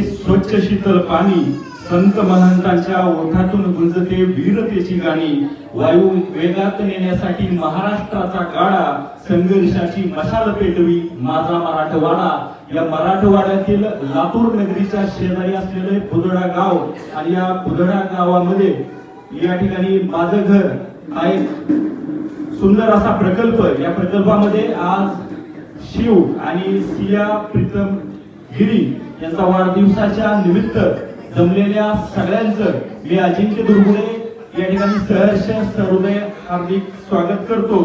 स्वच्छ शीतल पाणी संत महंतांच्या ओठातून गुंजते वीरतेची गाणी. वायू वेगात नेण्यासाठी महाराष्ट्राचा गाडा संघर्षाची मशाल पेटवी माझा मराठवाडा. या मराठवाड्यातील लातूर नगरीच्या शेजारी असलेले पुदडा गाव आणि या पुदडा गावामध्ये या ठिकाणी माझं घर हा एक सुंदर असा प्रकल्प या प्रकल्पामध्ये आज शिव आणि सिया प्रीतम गिरी यांचा वाढदिवसाच्या निमित्त जमलेल्या सगळ्यांचं मी अजिंक्य दुर्गुडे या ठिकाणी सहर्ष सहृदय हार्दिक स्वागत करतो.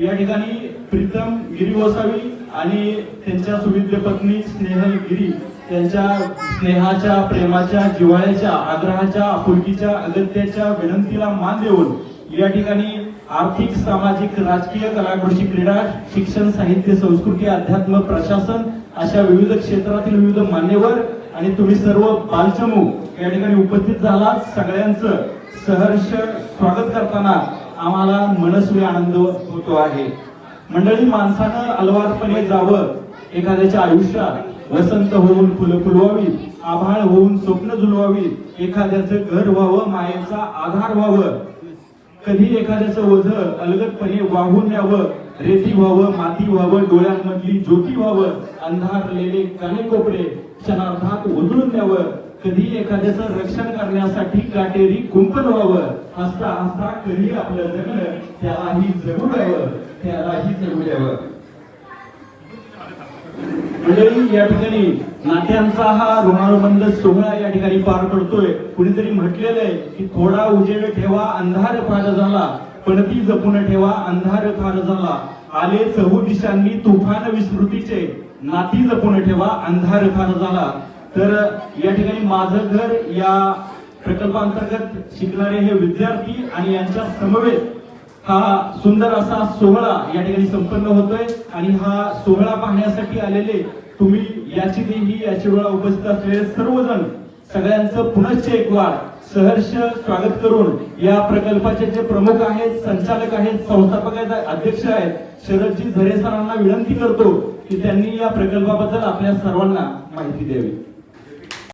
या ठिकाणी प्रीतम गिरी गोसावी आणि त्यांच्या सुविद्य पत्नी स्नेहल गिरी त्यांच्या स्नेहाच्या प्रेमाच्या जिव्हाळ्याच्या आग्रहाच्या आपुलकीच्या अगत्याच्या विनंतीला मान देऊन या ठिकाणी आर्थिक सामाजिक राजकीय कलाकृषी क्रीडा शिक्षण साहित्य संस्कृती अध्यात्म प्रशासन अशा विविध क्षेत्रातील विविध मान्यवर आणि तुम्ही सर्व बालचमू या ठिकाणी उपस्थित झाला सगळ्यांचं सहर्ष स्वागत करताना आम्हाला मनस्वी आनंद होतो आहे. मंडळी माणसानं अलवारपणे जावं एखाद्याच्या आयुष्यात वसंत होऊन फुलं फुलवावी आभाळ होऊन स्वप्न झुलवावी एखाद्याचं घर व्हावं मायेचा आधार व्हावं कधी एखाद्याचं ओझ अलगदपणे वाहून यावं रेती व्हावं माती व्हावं डोळ्यांमधली ज्योती व्हावं अंधारलेले कानेकोपरे क्षणार्धात उधळून द्यावं कधी एखाद्याचं रक्षण करण्यासाठी काटेरी कुंपण व्हावं हसता हसता कधी आपलं जगणं त्यालाही जगू द्यावं त्यालाही जगू द्यावं. मंडळी या ठिकाणी नात्यांचा हा ऋणानुबंध सोहळा या ठिकाणी पार पडतोय. कुणीतरी म्हटलेलं आहे की थोडा उजेड ठेवा अंधार फार झाला. पणती जपून ठेवा अंधार फार झाला. आले चहू दिशांनी तुफान विस्मृतीचे. नाती जपून ठेवा अंधार फार झाला. तर या ठिकाणी माझं घर या प्रकल्पांतर्गत शिकणारे हे विद्यार्थी आणि यांच्या समवेत हा सुंदर असा सोहळा या ठिकाणी संपन्न होतोय. आणि हा सोहळा पाहण्यासाठी आलेले तुम्ही याची देही याची वेळा उपस्थित असलेले सर्वजण सगळ्यांचं पुनश्च एक वार सहर्ष स्वागत करून या प्रकल्पाचे जे प्रमुख आहेत संचालक आहेत संस्थापक आहेत अध्यक्ष आहेत शरदजी झरे सरांना विनंती करतो की त्यांनी या प्रकल्पाबद्दल आपल्या सर्वांना माहिती द्यावी.